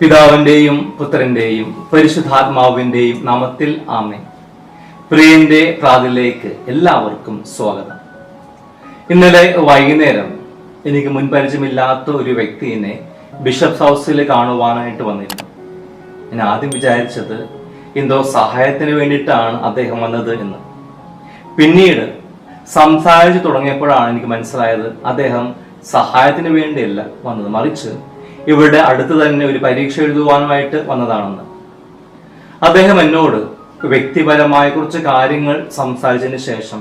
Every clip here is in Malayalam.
പിതാവിന്റെയും പുത്രന്റെയും പരിശുദ്ധാത്മാവിന്റെയും നാമത്തിൽ ആമേ പ്രിയന്റെ പ്രാതിലേക്ക് എല്ലാവർക്കും സ്വാഗതം. ഇന്നലെ വൈകുന്നേരം എനിക്ക് മുൻപരിചയമില്ലാത്ത ഒരു വ്യക്തിയെ ബിഷപ്സ് ഹൗസിൽ കാണുവാനായിട്ട് വന്നിരുന്നു. ഞാൻ ആദ്യം വിചാരിച്ചത് എന്തോ സഹായത്തിന് വേണ്ടിയിട്ടാണ് അദ്ദേഹം വന്നത് എന്ന്. പിന്നീട് സംസാരിച്ചു തുടങ്ങിയപ്പോഴാണ് എനിക്ക് മനസ്സിലായത് അദ്ദേഹം സഹായത്തിന് വേണ്ടിയല്ല വന്നത്. മറിച്ച് ഇവിടെ അടുത്ത് തന്നെ ഒരു പരീക്ഷ എഴുതുവാനുമായിട്ട് വന്നതാണെന്ന്. അദ്ദേഹം എന്നോട് വ്യക്തിപരമായ കുറച്ച് കാര്യങ്ങൾ സംസാരിച്ചതിന് ശേഷം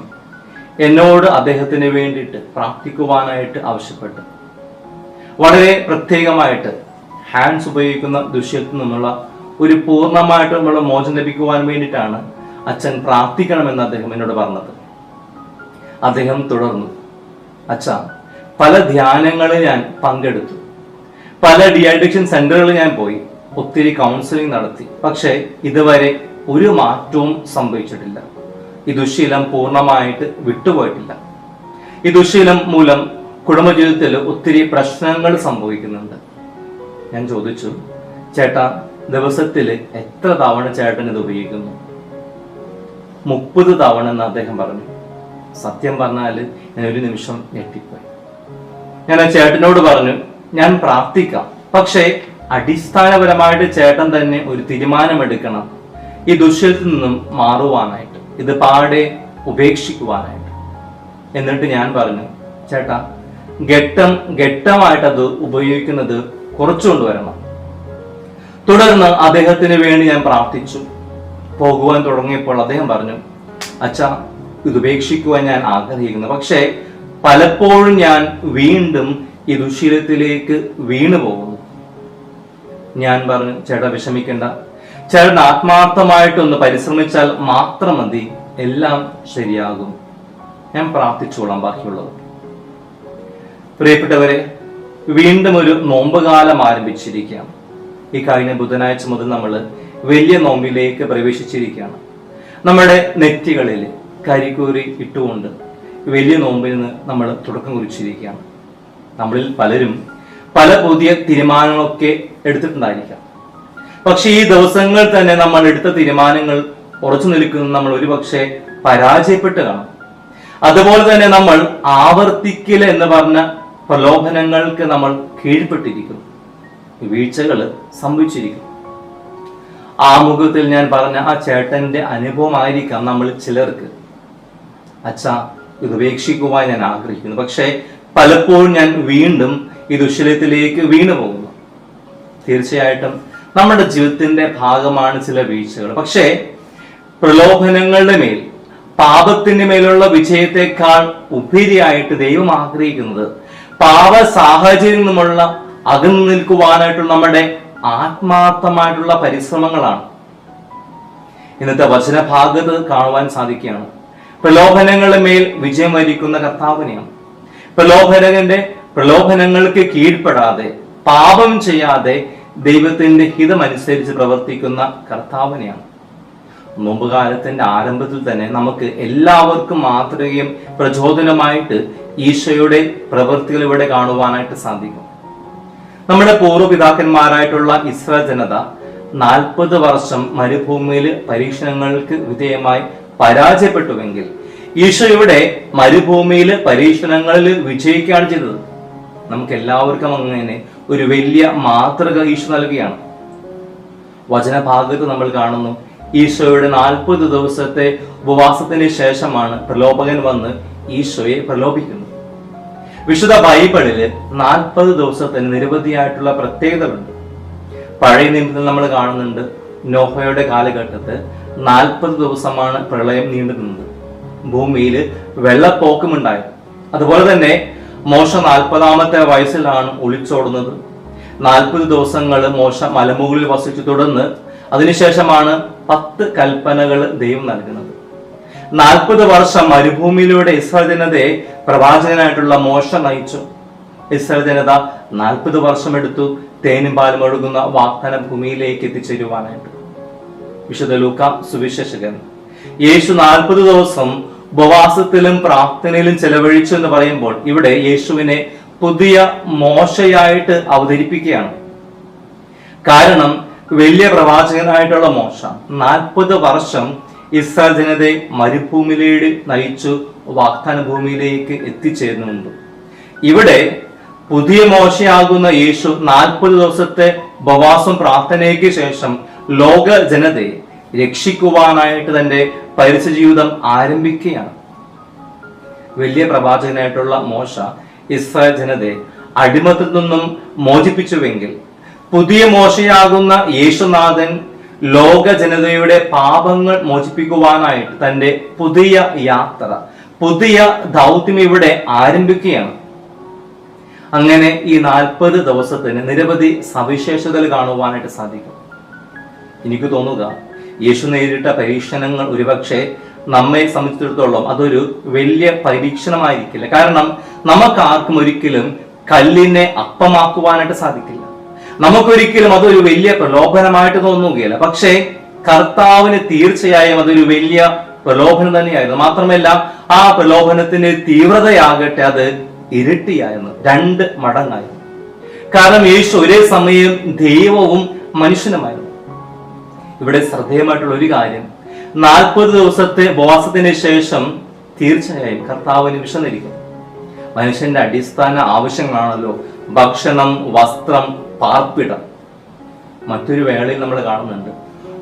എന്നോട് അദ്ദേഹത്തിന് വേണ്ടിയിട്ട് പ്രാർത്ഥിക്കുവാനായിട്ട് ആവശ്യപ്പെട്ടു. വളരെ പ്രത്യേകമായിട്ട് ഹാൻഡ്സ് ഉപയോഗിക്കുന്ന ദുഷ്യത്തിൽ നിന്നുള്ള ഒരു പൂർണമായിട്ടുള്ള മോചനം ലഭിക്കുവാൻ വേണ്ടിയിട്ടാണ് അച്ഛൻ പ്രാർത്ഥിക്കണമെന്ന് അദ്ദേഹം എന്നോട് പറഞ്ഞത്. അദ്ദേഹം തുടർന്നു അച്ഛ പല ധ്യാനങ്ങളിൽ ഞാൻ പങ്കെടുത്തു. പല ഡി അഡിക്ഷൻ സെന്ററുകളിൽ ഞാൻ പോയി. ഒത്തിരി കൗൺസിലിംഗ് നടത്തി. പക്ഷേ ഇതുവരെ ഒരു മാറ്റവും സംഭവിച്ചിട്ടില്ല. ഈ ദുശീലം പൂർണമായിട്ട് വിട്ടുപോയിട്ടില്ല. ഈ ദുശീലം മൂലം കുടുംബജീവിതത്തിൽ ഒത്തിരി പ്രശ്നങ്ങൾ സംഭവിക്കുന്നുണ്ട്. ഞാൻ ചോദിച്ചു ചേട്ടാ ദിവസത്തിൽ എത്ര തവണ ചേട്ടൻ ഇത് ഉപയോഗിക്കുന്നു? മുപ്പത് തവണ എന്ന് അദ്ദേഹം പറഞ്ഞു. സത്യം പറഞ്ഞാൽ ഞാൻ ഒരു നിമിഷം ഞെട്ടിപ്പോയി. ഞാൻ ആ ചേട്ടനോട് പറഞ്ഞു ഞാൻ പ്രാർത്ഥിക്കാം. പക്ഷേ അടിസ്ഥാനപരമായിട്ട് ചേട്ടൻ തന്നെ ഒരു തീരുമാനമെടുക്കണം. ഈ ദുഷ്യത്തിൽ നിന്നും മാറുവാനായിട്ട് ഇത് പാടെ ഉപേക്ഷിക്കുവാനായിട്ട്. എന്നിട്ട് ഞാൻ പറഞ്ഞു ചേട്ടാ ഘട്ടം ഘട്ടമായിട്ട് അത് ഉപയോഗിക്കുന്നത് കുറച്ചുകൊണ്ട് കുറച്ചുകൊണ്ടുവരണം തുടർന്ന് അദ്ദേഹത്തിന് വേണ്ടി ഞാൻ പ്രാർത്ഥിച്ചു. പോകുവാൻ തുടങ്ങിയപ്പോൾ അദ്ദേഹം പറഞ്ഞു അച്ഛ ഇത് ഉപേക്ഷിക്കുവാൻ ഞാൻ ആഗ്രഹിക്കുന്നു. പക്ഷേ പലപ്പോഴും ഞാൻ വീണ്ടും ഈ ദുശീലത്തിലേക്ക് വീണു പോകുന്നു. ഞാൻ പറഞ്ഞു ചേട്ടാ വിഷമിക്കണ്ട. ചേട്ടൻ ആത്മാർത്ഥമായിട്ടൊന്ന് പരിശ്രമിച്ചാൽ മാത്രം മതി എല്ലാം ശരിയാകും. ഞാൻ പ്രാർത്ഥിച്ചോളാം ബാക്കിയുള്ളത് പ്രിയപ്പെട്ടവരെ വീണ്ടും ഒരു നോമ്പുകാലം ആരംഭിച്ചിരിക്കുകയാണ്. ഈ കഴിഞ്ഞ ബുധനാഴ്ച മുതൽ നമ്മൾ വലിയ നോമ്പിലേക്ക് പ്രവേശിച്ചിരിക്കുകയാണ്. നമ്മുടെ നെറ്റികളിൽ കരിക്കൂറി ഇട്ടുകൊണ്ട് വലിയ നോമ്പിൽ നിന്ന് നമ്മൾ തുടക്കം കുറിച്ചിരിക്കുകയാണ്. നമ്മളിൽ പലരും പല പുതിയ തീരുമാനങ്ങളൊക്കെ എടുത്തിട്ടുണ്ടായിരിക്കാം. പക്ഷെ ഈ ദിവസങ്ങൾ തന്നെ നമ്മൾ എടുത്ത തീരുമാനങ്ങൾ ഉറച്ചു നിൽക്കുന്ന നമ്മൾ ഒരുപക്ഷെ പരാജയപ്പെട്ട് കാണും. അതുപോലെ തന്നെ നമ്മൾ ആവർത്തിക്കൽ എന്ന് പറഞ്ഞ പ്രലോഭനങ്ങൾക്ക് നമ്മൾ കീഴ്പ്പെട്ടിരിക്കും വീഴ്ചകൾ സംഭവിച്ചിരിക്കും ആമുഖത്തിൽ ഞാൻ പറഞ്ഞ ആ ചേട്ടന്റെ അനുഭവമായിരിക്കാം നമ്മൾ ചിലർക്ക്. അച്ഛ ഇത് ഉപേക്ഷിക്കുവാൻ ഞാൻ ആഗ്രഹിക്കുന്നു. പക്ഷേ പലപ്പോഴും ഞാൻ വീണ്ടും ഈ ദുശ്ശലത്തിലേക്ക് വീണു പോകുന്നു. തീർച്ചയായിട്ടും നമ്മുടെ ജീവിതത്തിന്റെ ഭാഗമാണ് ചില വീഴ്ചകൾ. പക്ഷേ പ്രലോഭനങ്ങളുടെ മേൽ പാപത്തിന് മേലുള്ള വിജയത്തെക്കാൾ ഉപരിയായിട്ട് ദൈവം ആഗ്രഹിക്കുന്നത് പാപ സാഹചര്യം നിന്നുമുള്ള അകന്നു നിൽക്കുവാനായിട്ടുള്ള നമ്മുടെ ആത്മാർത്ഥമായിട്ടുള്ള പരിശ്രമങ്ങളാണ്. ഇന്നത്തെ വചനഭാഗത്ത് കാണുവാൻ സാധിക്കുകയാണ്. പ്രലോഭനങ്ങളുടെ മേൽ വിജയം വരിക്കുന്ന കർത്താവിനെയാണ്. പ്രലോഭനകന്റെ പ്രലോഭനങ്ങൾക്ക് കീഴ്പ്പെടാതെ പാപം ചെയ്യാതെ ദൈവത്തിന്റെ ഹിതമനുസരിച്ച് പ്രവർത്തിക്കുന്ന കർത്താവിനെയാണ്. നോമ്പുകാലത്തിന്റെ ആരംഭത്തിൽ തന്നെ നമുക്ക് എല്ലാവർക്കും മാതൃകയും പ്രചോദനമായിട്ട് ഈശോയുടെ പ്രവൃത്തികൾ ഇവിടെ കാണുവാനായിട്ട് സാധിക്കും. നമ്മുടെ പൂർവപിതാക്കന്മാരായിട്ടുള്ള ഇസ്രായേൽ ജനത നാൽപ്പത് വർഷം മരുഭൂമിയിൽ പരീക്ഷണങ്ങൾക്ക് വിധേയമായി പരാജയപ്പെട്ടുവെങ്കിൽ ഈശോ ഇവിടെ മരുഭൂമിയിൽ പരീക്ഷണങ്ങളിൽ വിജയിക്കുകയാണ് ചെയ്തത്. നമുക്ക് എല്ലാവർക്കും അങ്ങനെ ഒരു വലിയ മാതൃക ഈശോ നൽകുകയാണ് വചനഭാഗത്ത് നമ്മൾ കാണുന്നു ഈശോയുടെ നാൽപ്പത് ദിവസത്തെ ഉപവാസത്തിന് ശേഷമാണ് പ്രലോഭകൻ വന്ന് ഈശോയെ പ്രലോഭിക്കുന്നത്. വിശുദ്ധ ബൈബിളിൽ നാൽപ്പത് ദിവസത്തിന് നിരവധിയായിട്ടുള്ള പ്രത്യേകതകളുണ്ട്. പഴയ നിയമത്തിൽ നമ്മൾ കാണുന്നുണ്ട് നോഹയുടെ കാലഘട്ടത്ത് നാൽപ്പത് ദിവസമാണ് പ്രളയം നീണ്ടു നിന്നത് ഭൂമിയിൽ വെള്ളപ്പോക്കമുണ്ടായി അതുപോലെ തന്നെ മോശ നാൽപ്പതാമത്തെ വയസ്സിലാണ് ഒളിച്ചോടുന്നത്. നാൽപ്പത് ദിവസങ്ങൾ മോശ മലമുകളിൽ വസിച്ചു തുടർന്ന് അതിനുശേഷമാണ് പത്ത് കൽപ്പനകൾ ദൈവം നൽകുന്നത്. നാൽപ്പത് വർഷം മരുഭൂമിയിലൂടെ ഇസ്രായേൽ ജനതയെ പ്രവാചകനായിട്ടുള്ള മോശ നയിച്ചു. ഇസ്രായേൽ ജനത നാൽപ്പത് വർഷം എടുത്തു തേനും പാലും ഒഴുകുന്ന വാഗ്ദാന ഭൂമിയിലേക്ക് എത്തിച്ചേരുവാനായിട്ട്. വിശുദ്ധ ലൂക്ക സുവിശേഷകൻ. യേശു നാൽപ്പത് ദിവസം ഉപവാസത്തിലും പ്രാർത്ഥനയിലും ചെലവഴിച്ചു എന്ന് പറയുമ്പോൾ ഇവിടെ യേശുവിനെ പുതിയ മോശയായിട്ട് അവതരിപ്പിക്കുകയാണ്. കാരണം വലിയ പ്രവാചകനായിട്ടുള്ള മോശ നാൽപ്പത് വർഷം ഇസ്രായേൽ ജനതയെ മരുഭൂമിയിലേക്ക് നയിച്ചു വാഗ്ദാന ഭൂമിയിലേക്ക് എത്തിച്ചേരുന്നുണ്ട് ഇവിടെ പുതിയ മോശയാകുന്ന യേശു നാൽപ്പത് ദിവസത്തെ ഉപവാസം പ്രാർത്ഥനയ്ക്ക് ശേഷം ലോക ജനതയെ രക്ഷിക്കുവാനായിട്ട് തന്റെ പരസ്യ ജീവിതം ആരംഭിക്കുകയാണ്. വലിയ പ്രവാചകനായിട്ടുള്ള മോശ ഇസ്രായേൽ ജനതയെ അടിമത്തിൽ നിന്നും മോചിപ്പിച്ചുവെങ്കിൽ പുതിയ മോശയാകുന്ന യേശുനാഥൻ ലോക ജനതയുടെ പാപങ്ങൾ മോചിപ്പിക്കുവാനായിട്ട് തന്റെ പുതിയ യാത്ര പുതിയ ദൗത്യം ഇവിടെ ആരംഭിക്കുകയാണ്. അങ്ങനെ ഈ നാൽപ്പത് ദിവസത്തിന് നിരവധി സവിശേഷതകൾ കാണുവാനായിട്ട് സാധിക്കും. എനിക്ക് തോന്നുക യേശു നേരിട്ട പരീക്ഷണങ്ങൾ ഒരുപക്ഷെ നമ്മെ സംബന്ധിച്ചിടത്തോളം അതൊരു വലിയ പരീക്ഷണമായിരിക്കില്ല. കാരണം നമുക്ക് ആർക്കും ഒരിക്കലും കല്ലിനെ അപ്പമാക്കുവാനായിട്ട് സാധിക്കില്ല. നമുക്കൊരിക്കലും അതൊരു വലിയ പ്രലോഭനമായിട്ട് തോന്നുകയില്ല. പക്ഷേ കർത്താവിന് തീർച്ചയായും അതൊരു വലിയ പ്രലോഭനം തന്നെയായിരുന്നു. മാത്രമല്ല ആ പ്രലോഭനത്തിന്റെ തീവ്രതയാകട്ടെ അത് ഇരട്ടിയായിരുന്നു. രണ്ട് മടങ്ങായിരുന്നു. കാരണം യേശു ഒരേ സമയം ദൈവവും മനുഷ്യനുമായിരുന്നു. ഇവിടെ ശ്രദ്ധേയമായിട്ടുള്ള ഒരു കാര്യം. നാൽപ്പത് ദിവസത്തെ ഉപവാസത്തിന് ശേഷം തീർച്ചയായും കർത്താവിന് വിശന്നിരിക്കും മനുഷ്യന്റെ അടിസ്ഥാന ആവശ്യങ്ങളാണല്ലോ. ഭക്ഷണം വസ്ത്രം പാർപ്പിടം. മറ്റൊരു വേളയിൽ നമ്മൾ കാണുന്നുണ്ട്.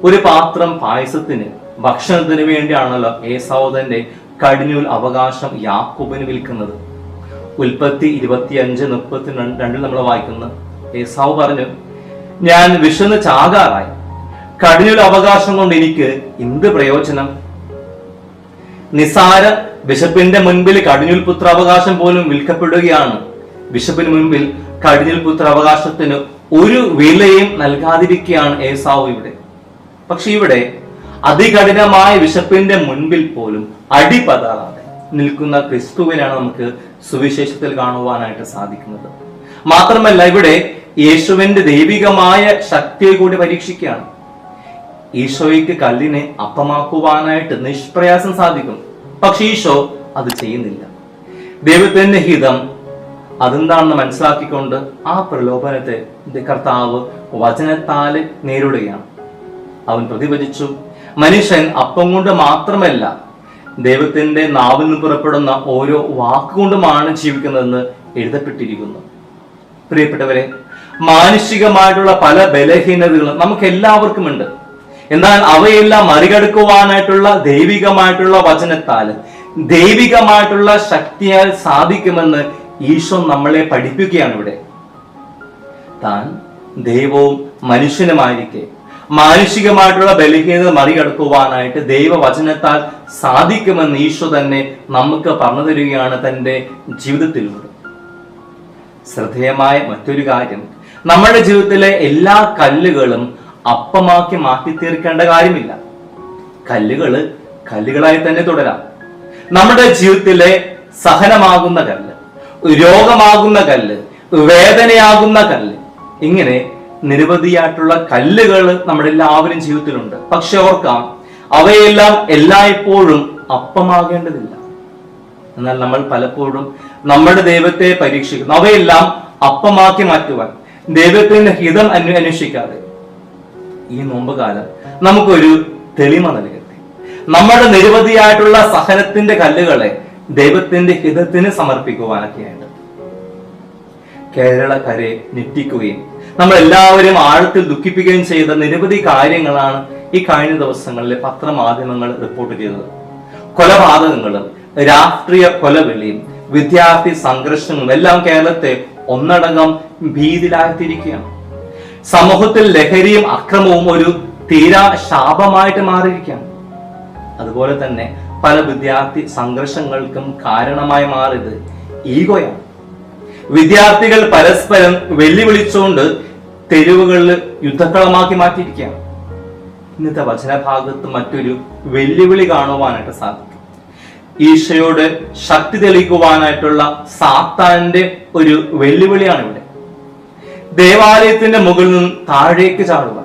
ഒരു പാത്രം പായസത്തിന് ഭക്ഷണത്തിന് വേണ്ടിയാണല്ലോ ഏസൗദന്റെ കടിഞ്ഞൂൽ അവകാശം യാക്കോബിന് വിൽക്കുന്നത്. ഉൽപ്പത്തി ഇരുപത്തിയഞ്ച് മുപ്പത്തി രണ്ടിൽ നമ്മൾ വായിക്കുന്നത് ഏസാവ് പറഞ്ഞു ഞാൻ വിശന്ന് ചാകാറായി. കടിഞ്ഞൂൽ അവകാശം കൊണ്ട് എനിക്ക് എന്ത് പ്രയോജനം? നിസാര ബിഷപ്പിന്റെ മുൻപിൽ കടിഞ്ഞൂൽ പുത്രാവകാശം പോലും വിൽക്കപ്പെടുകയാണ്. ബിഷപ്പിന് മുൻപിൽ കടിഞ്ഞുൽ പുത്രാവകാശത്തിന് ഒരു വിലയും നൽകാതിരിക്കുകയാണ് ഏസാവ് ഇവിടെ. പക്ഷെ ഇവിടെ അതികഠിനമായ ബിഷപ്പിന്റെ മുൻപിൽ പോലും അടിപതറാതെ നിൽക്കുന്ന ക്രിസ്തുവിനാണ് നമുക്ക് സുവിശേഷത്തിൽ കാണുവാനായിട്ട് സാധിക്കുന്നത്. മാത്രമല്ല ഇവിടെ യേശുവിന്റെ ദൈവികമായ ശക്തിയെ കൂടി പരീക്ഷിക്കുകയാണ്. ഈശോയ്ക്ക് കല്ലിനെ അപ്പമാക്കുവാനായിട്ട് നിഷ്പ്രയാസം സാധിക്കും. പക്ഷെ ഈശോ അത് ചെയ്യുന്നില്ല. ദൈവത്തിന്റെ ഹിതം അതെന്താണെന്ന് മനസ്സിലാക്കിക്കൊണ്ട് ആ പ്രലോഭനത്തെ കർത്താവ് വചനത്താൽ നേരിടുകയാണ്. അവൻ പ്രതിഭജിച്ചു. മനുഷ്യൻ അപ്പം കൊണ്ട് മാത്രമല്ല ദൈവത്തിന്റെ നാവിൽ നിന്ന് പുറപ്പെടുന്ന ഓരോ വാക്കുകൊണ്ടുമാണ് ജീവിക്കുന്നതെന്ന് എഴുതപ്പെട്ടിരിക്കുന്നു. പ്രിയപ്പെട്ടവരെ മാനുഷികമായിട്ടുള്ള പല ബലഹീനതകളും നമുക്ക് എല്ലാവർക്കും ഉണ്ട് എന്നാൽ അവയെല്ലാം മറികടക്കുവാനായിട്ടുള്ള ദൈവികമായിട്ടുള്ള വചനത്താൽ ദൈവികമായിട്ടുള്ള ശക്തിയാൽ സാധിക്കുമെന്ന് ഈശോ നമ്മളെ പഠിപ്പിക്കുകയാണ് ഇവിടെ. താൻ ദൈവവും മനുഷ്യനുമായിരിക്കെ മാനുഷികമായിട്ടുള്ള ബലഹീനത മറികടക്കുവാനായിട്ട് ദൈവവചനത്താൽ സാധിക്കുമെന്ന് ഈശോ തന്നെ നമുക്ക് പറഞ്ഞു തരികയാണ് തന്റെ ജീവിതത്തിലൂടെ. ശ്രദ്ധേയമായ മറ്റൊരു കാര്യം നമ്മുടെ ജീവിതത്തിലെ എല്ലാ കല്ലുകളും അപ്പമാക്കി മാറ്റി തീർക്കേണ്ട കാര്യമില്ല. കല്ലുകൾ കല്ലുകളായി തന്നെ തുടരാം. നമ്മുടെ ജീവിതത്തിലെ സഹനമാകുന്ന കല്ല് രോഗമാകുന്ന കല്ല് വേദനയാകുന്ന കല്ല് ഇങ്ങനെ നിരവധിയായിട്ടുള്ള കല്ലുകൾ നമ്മുടെ എല്ലാവരും ജീവിതത്തിലുണ്ട്. പക്ഷെ ഓർക്കാം അവയെല്ലാം എല്ലായ്പ്പോഴും അപ്പമാകേണ്ടതില്ല. എന്നാൽ നമ്മൾ പലപ്പോഴും നമ്മുടെ ദൈവത്തെ പരീക്ഷിക്കുന്നു. അവയെല്ലാം അപ്പമാക്കി മാറ്റുവാൻ ദൈവത്തിന്റെ ഹിതം അന്വ അന്വേഷിക്കാതെ. ഈ നോമ്പ് കാലം നമുക്കൊരു തെളിമ നൽകട്ടെ. നമ്മുടെ നിരവധിയായിട്ടുള്ള സഹനത്തിന്റെ കല്ലുകളെ ദൈവത്തിന്റെ ഹിതത്തിന് സമർപ്പിക്കുവാനൊക്കെയായിട്ട്. കേരളക്കരെ ഞെട്ടിക്കുകയും നമ്മൾ എല്ലാവരും ആഴത്തിൽ ദുഃഖിപ്പിക്കുകയും ചെയ്ത നിരവധി കാര്യങ്ങളാണ് ഈ കഴിഞ്ഞ ദിവസങ്ങളിലെ പത്രമാധ്യമങ്ങൾ റിപ്പോർട്ട് ചെയ്തത്. കൊലപാതകങ്ങളും രാഷ്ട്രീയ കൊലവിളിയും വിദ്യാർത്ഥി സംഘർഷങ്ങളും എല്ലാം കേരളത്തെ ഒന്നടങ്കം ഭീതിയിലായിത്തിരിക്കുകയാണ് സമൂഹത്തിൽ ലഹരിയും അക്രമവും ഒരു തീരാ ശാപമായിട്ട് മാറിയിരിക്കുകയാണ്. അതുപോലെ തന്നെ പല വിദ്യാർത്ഥി സംഘർഷങ്ങൾക്കും കാരണമായി മാറിയത് ഈഗോയാണ്. വിദ്യാർത്ഥികൾ പരസ്പരം വെല്ലുവിളിച്ചുകൊണ്ട് തെരുവുകളിൽ യുദ്ധക്കളമാക്കി മാറ്റിയിരിക്കുകയാണ്. ഇന്നത്തെ വചനഭാഗത്ത് മറ്റൊരു വെല്ലുവിളി കാണുവാനായിട്ട് സാധിക്കും. ഈശയോട് ശക്തി തെളിയിക്കുവാനായിട്ടുള്ള സാത്താന്റെ ഒരു വെല്ലുവിളിയാണ് ഇവിടെ ദേവാലയത്തിന്റെ മുകളിൽ നിന്ന് താഴേക്ക് ചാടുക.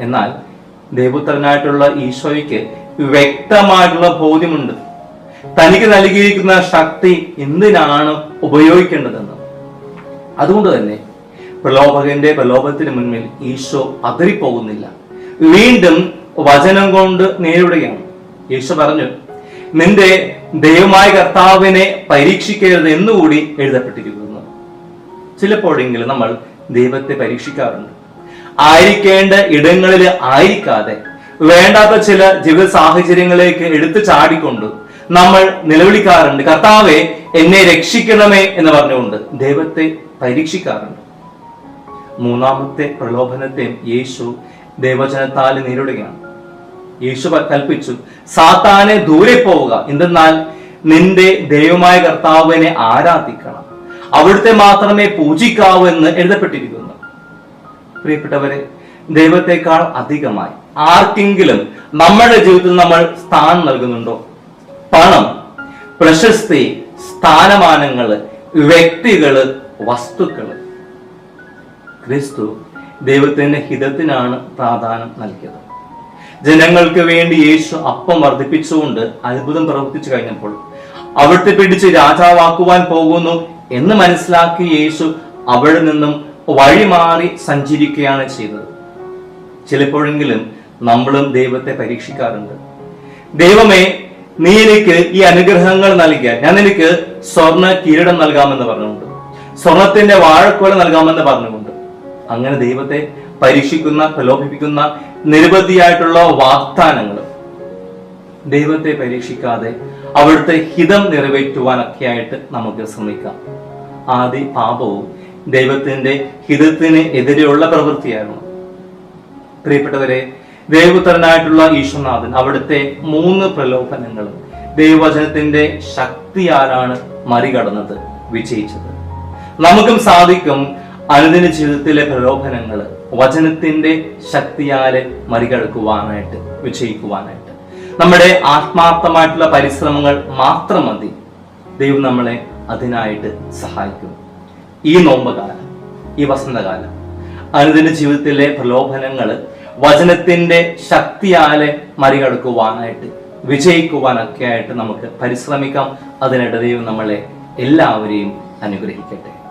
എന്നാൽ ദേവപുത്രനായിട്ടുള്ള ഈശോയ്ക്ക് വ്യക്തമായിട്ടുള്ള ബോധ്യമുണ്ട്. തനിക്ക് നൽകിയിരിക്കുന്ന ശക്തി എന്തിനാണ് ഉപയോഗിക്കേണ്ടതെന്ന്. അതുകൊണ്ട് തന്നെ പ്രലോഭകന്റെ പ്രലോഭത്തിന് മുന്നിൽ ഈശോ അതിരിപ്പോകുന്നില്ല. വീണ്ടും വചനം കൊണ്ട് നേരിടുകയാണ്. ഈശോ പറഞ്ഞു നിന്റെ ദൈവമായ കർത്താവിനെ പരീക്ഷിക്കരുത് എന്നുകൂടി എഴുതപ്പെട്ടിരിക്കുന്നു. ചിലപ്പോഴെങ്കിലും നമ്മൾ ദൈവത്തെ പരീക്ഷിക്കാറുണ്ട്. ആയിരിക്കേണ്ട ഇടങ്ങളിൽ ആയിരിക്കാതെ വേണ്ടാത്ത ചില ജീവിത സാഹചര്യങ്ങളിലേക്ക് എടുത്തു ചാടിക്കൊണ്ട് നമ്മൾ നിലവിളിക്കാറുണ്ട്. കർത്താവെ എന്നെ രക്ഷിക്കണമേ എന്ന് പറഞ്ഞുകൊണ്ട് ദൈവത്തെ പരീക്ഷിക്കാറുണ്ട്. മൂന്നാമത്തെ പ്രലോഭനത്തെയും യേശു ദൈവജനത്താൽ നേരിടുകയാണ്. യേശു കൽപ്പിച്ചു സാത്താനെ ദൂരെ പോവുക. എന്തെന്നാൽ നിന്റെ ദൈവമായ കർത്താവിനെ ആരാധിക്കണം. അവിടുത്തെ മാത്രമേ പൂജിക്കാവൂ എന്ന് എഴുതപ്പെട്ടിരിക്കുന്നു. പ്രിയപ്പെട്ടവരെ ദൈവത്തെക്കാൾ അധികമായി ആർക്കെങ്കിലും നമ്മുടെ ജീവിതത്തിൽ നമ്മൾ സ്ഥാനം നൽകുന്നുണ്ടോ? പണം പ്രശസ്തി സ്ഥാനമാനങ്ങൾ വ്യക്തികൾ വസ്തുക്കൾ ക്രിസ്തു ദൈവത്തിന്റെ ഹിതത്തിനാണ് പ്രാധാന്യം നൽകിയത്. ജനങ്ങൾക്ക് വേണ്ടി യേശു അപ്പം വർദ്ധിപ്പിച്ചുകൊണ്ട് അത്ഭുതം പ്രവർത്തിച്ചു കഴിഞ്ഞപ്പോൾ അവിടുത്തെ പിടിച്ച് രാജാവാക്കുവാൻ പോകുന്നു എന്ന് മനസ്സിലാക്കി യേശു അവിടെ നിന്നും വഴിമാറി സഞ്ചരിക്കുകയാണ് ചെയ്തത്. ചിലപ്പോഴെങ്കിലും നമ്മളും ദൈവത്തെ പരീക്ഷിക്കാറുണ്ട്. ദൈവമേ നീ എനിക്ക് ഈ അനുഗ്രഹങ്ങൾ നൽകിയ ഞാൻ നിനക്ക് സ്വർണ കിരീടം നൽകാമെന്ന് പറഞ്ഞുകൊണ്ട് സ്വർണത്തിന്റെ വാഴക്കോല നൽകാമെന്ന് പറഞ്ഞുകൊണ്ട് അങ്ങനെ ദൈവത്തെ പരീക്ഷിക്കുന്ന പ്രലോഭിപ്പിക്കുന്ന നിരവധിയായിട്ടുള്ള വാഗ്ദാനങ്ങൾ ദൈവത്തെ പരീക്ഷിക്കാതെ അവിടുത്തെ ഹിതം നിറവേറ്റുവാനൊക്കെ ആയിട്ട് നമുക്ക് ശ്രമിക്കാം. ആദ്യ പാപവും ദൈവത്തിന്റെ ഹിതത്തിന് എതിരെയുള്ള പ്രവൃത്തിയായിരുന്നു. പ്രിയപ്പെട്ടവരെ ദേവപുത്രനായിട്ടുള്ള ഈശ്വനാഥൻ അവിടുത്തെ മൂന്ന് പ്രലോഭനങ്ങളും ദൈവവചനത്തിന്റെ ശക്തിയാലാണ് മറികടന്നത് വിജയിച്ചത്. നമുക്കും സാധിക്കും അനുദിന ജീവിതത്തിലെ പ്രലോഭനങ്ങൾ വചനത്തിന്റെ ശക്തിയാലെ മറികടക്കുവാനായിട്ട് വിജയിക്കുവാനായിട്ട്. നമ്മുടെ ആത്മാർത്ഥമായിട്ടുള്ള പരിശ്രമങ്ങൾ മാത്രം മതി. ദൈവം നമ്മളെ അതിനായിട്ട് സഹായിക്കും. ഈ നോമ്പകാലം ഈ വസന്തകാലം അനുദിന ജീവിതത്തിലെ പ്രലോഭനങ്ങൾ വചനത്തിന്റെ ശക്തിയാലെ മറികടക്കുവാനായിട്ട് വിജയിക്കുവാനൊക്കെ ആയിട്ട് നമുക്ക് പരിശ്രമിക്കാം. അതിനിടയിൽ നമ്മളെ എല്ലാവരെയും അനുഗ്രഹിക്കട്ടെ.